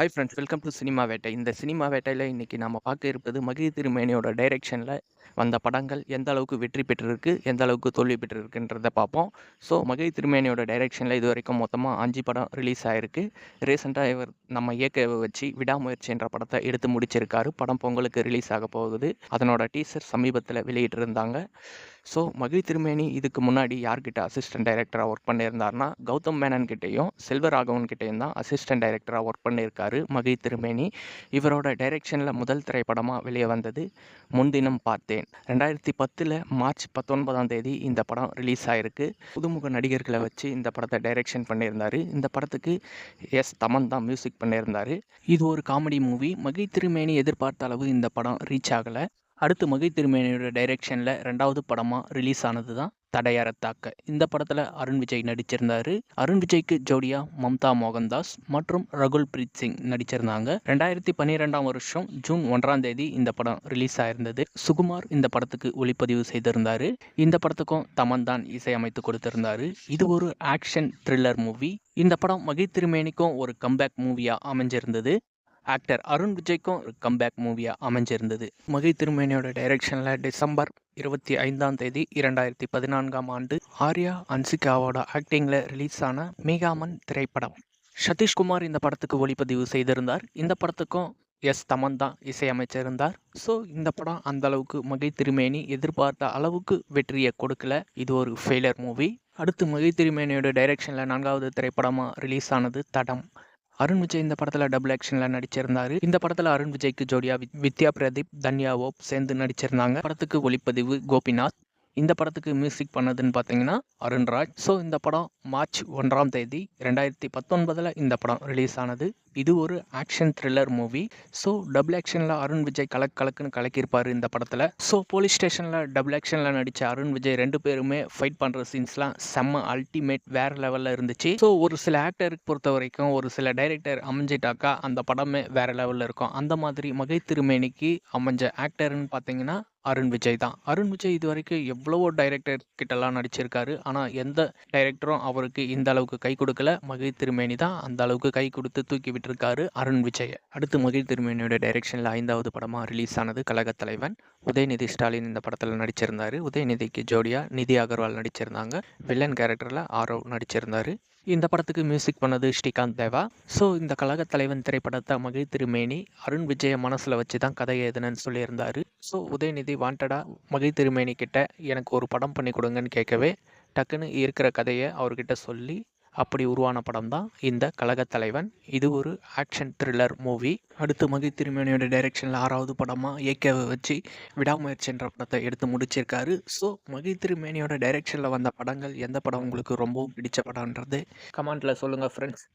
Hi friends welcome to cinema வேட்டை இந்த cinema வேட்டையில் இன்றைக்கி நம்ம பார்க்க இருப்பது மகிழ் திருமேனியோட டைரெக்ஷனில் வந்த படங்கள் எந்த அளவுக்கு வெற்றி பெற்றிருக்கு எந்த அளவுக்கு தோல்வி பெற்றிருக்குன்றதை பார்ப்போம். ஸோ மகை திருமேனியோட டைரெக்ஷனில் இது வரைக்கும் மொத்தமாக அஞ்சு படம் ரிலீஸ் ஆகிருக்கு ரீசெண்டாக இவர் நம்ம இயக்க வச்சு விடாமுயற்சி என்ற படத்தை எடுத்து முடிச்சிருக்காரு. படம் பொங்கலுக்கு ரிலீஸ் ஆக போகுது. அதனோட டீசர் சமீபத்தில் வெளியிட்டிருந்தாங்க. ஸோ மகிழ் திருமேனி இதுக்கு முன்னாடி யார்கிட்ட அசிஸ்டன்ட் டைரக்டராக ஒர்க் பண்ணியிருந்தாருன்னா கௌதம் மேனன் கிட்டேயும் செல்வராகவன் கிட்டேயும் தான் அசிஸ்டன்ட் டைரக்டராக ஒர்க் பண்ணியிருக்காரு மகிழ் திருமேனி. இவரோட டைரெக்ஷனில் முதல் திரைப்படமாக வெளியே வந்தது முன்தினம் பார்த்தேன் ரெண்டாயிரத்தி பத்தில் மார்ச் பத்தொன்பதாம் தேதி இந்த படம் ரிலீஸ் ஆகிருக்கு புதுமுக நடிகர்களை வச்சு இந்த படத்தை டைரெக்ஷன் பண்ணியிருந்தார். இந்த படத்துக்கு எஸ் தமன் தான் மியூசிக் பண்ணியிருந்தார். இது ஒரு காமெடி மூவி மகை திருமேனி எதிர்பார்த்த அளவு இந்த படம் ரீச் ஆகலை. அடுத்து மகை திருமேனியோட டைரெக்ஷனில் ரெண்டாவது படமாக ரிலீஸ் ஆனது தான் தடையறத்தாக்க இந்த படத்தில் அருண் விஜய் நடிச்சிருந்தாரு. அருண் விஜய்க்கு ஜோடியா மம்தா மோகன்தாஸ் மற்றும் ரகுல் பிரீத் சிங் நடிச்சிருந்தாங்க. ரெண்டாயிரத்தி பன்னிரெண்டாம் வருஷம் ஜூன் ஒன்றாம் தேதி இந்த படம் ரிலீஸ் ஆயிருந்தது. சுகுமார் இந்த படத்துக்கு ஒளிப்பதிவு செய்திருந்தார். இந்த படத்துக்கும் தமன் தான் இசையமைத்து கொடுத்திருந்தார். இது ஒரு ஆக்ஷன் த்ரில்லர் மூவி இந்த படம் மகி திருமேனிக்கும் ஒரு கம்பேக் மூவியாக அமைஞ்சிருந்தது. ஆக்டர் அருண் விஜய்க்கும் ஒரு கம்பேக் மூவியாக அமைஞ்சிருந்தது. மகை திருமேனியோட டைரக்ஷனில் டிசம்பர் இருபத்தி ஐந்தாம் தேதி இரண்டாயிரத்தி பதினான்காம் ஆண்டு ஆர்யா அன்சிகாவோட ஆக்டிங்கில் ரிலீஸ் ஆன மீகாமன் திரைப்படம். சதீஷ்குமார் இந்த படத்துக்கு ஒளிப்பதிவு செய்திருந்தார். இந்த படத்துக்கும் எஸ் தமன் தான் இசையமைச்சிருந்தார். ஸோ இந்த படம் அந்த அளவுக்கு மகை திருமேனி எதிர்பார்த்த அளவுக்கு வெற்றியை கொடுக்கல. இது ஒரு ஃபெயிலர் மூவி அடுத்து மகை திருமேனியோட டைரக்ஷனில் நான்காவது திரைப்படமாக ரிலீஸ் ஆனது தடம். அருண் விஜய் இந்த படத்தில் டபுள் ஆக்ஷனில் நடிச்சிருந்தாரு. இந்த படத்தில் அருண் விஜய்க்கு ஜோடியா வித்யா பிரதீப் தன்யாவோ சேர்ந்து நடிச்சிருந்தாங்க. படத்துக்கு ஒளிப்பதிவு கோபிநாத். இந்த படத்துக்கு மியூசிக் பண்ணதுன்னு பார்த்தீங்கன்னா அருண்ராஜ். ஸோ இந்த படம் மார்ச் ஒன்றாம் தேதி ரெண்டாயிரத்தி பத்தொன்பதில் இந்த படம் ரிலீஸ் ஆனது. இது ஒரு action thriller movie so double ஆக்ஷனில் அருண் விஜய் கலக் கலக்குன்னு கலக்கியிருப்பார் இந்த படத்தில். ஸோ போலீஸ் ஸ்டேஷனில் டபுள் ஆக்ஷனில் நடித்த அருண் விஜய் ரெண்டு பேருமே ஃபைட் பண்ணுற சீன்ஸ்லாம் செம்ம அல்டிமேட் வேறு லெவலில் இருந்துச்சு. ஸோ ஒரு சில ஆக்டருக்கு பொறுத்த வரைக்கும் ஒரு சில டைரக்டர் அமைஞ்சிட்டாக்கா அந்த படமே வேறு லெவலில் இருக்கும். அந்த மாதிரி மகை திருமேனிக்கு அமைஞ்ச ஆக்டர்னு பார்த்தீங்கன்னா அருண் விஜய் தான். அருண் விஜய் இது வரைக்கும் எவ்வளவோ டைரக்டர் கிட்டலாம் நடிச்சிருக்காரு. ஆனால் எந்த டைரக்டரும் அவருக்கு இந்த அளவுக்கு கை கொடுக்கல. மகிழ் திருமேனி தான் அந்த அளவுக்கு கை கொடுத்து தூக்கி விட்டுருக்காரு அருண் விஜய். அடுத்து மகிழ் திருமேனியோட டைரக்ஷனில் ஐந்தாவது படமாக ரிலீஸ் ஆனது கழகத் தலைவன். உதயநிதி ஸ்டாலின் இந்த படத்தில் நடிச்சிருந்தாரு. உதயநிதிக்கு ஜோடியா நிதி அகர்வால் நடிச்சிருந்தாங்க. வில்லன் கேரக்டரில் ஆரவ் நடிச்சிருந்தார். இந்த படத்துக்கு மியூசிக் பண்ணது ஸ்ரீகாந்த் தேவா. ஸோ இந்த கழக தலைவன் திரைப்படத்தை மகிழ் திருமேனி அருண் விஜய மனசில் வச்சு தான் கதை எழுதுனன்னு சொல்லியிருந்தார். ஸோ உதயநிதி வாண்டடாக மகிழ் திருமேனி கிட்ட எனக்கு ஒரு படம் பண்ணி கொடுங்கன்னு கேட்கவே டக்குன்னு இருக்கிற கதையை அவர்கிட்ட சொல்லி அப்படி உருவான படம் தான் இந்த கழக தலைவன். இது ஒரு ஆக்ஷன் த்ரில்லர் மூவி அடுத்து மகி திருமணியோட டைரெக்ஷனில் ஆறாவது படமாக ஏகேவை வச்சு விடாமுயற்சி என்ற படத்தை எடுத்து முடிச்சிருக்காரு. ஸோ மகி திருமேனியோட டைரெக்ஷனில் வந்த படங்கள் எந்த படம் உங்களுக்கு ரொம்பவும் பிடிச்ச படம்ன்றது கமெண்ட்டில் சொல்லுங்கள் ஃப்ரெண்ட்ஸ்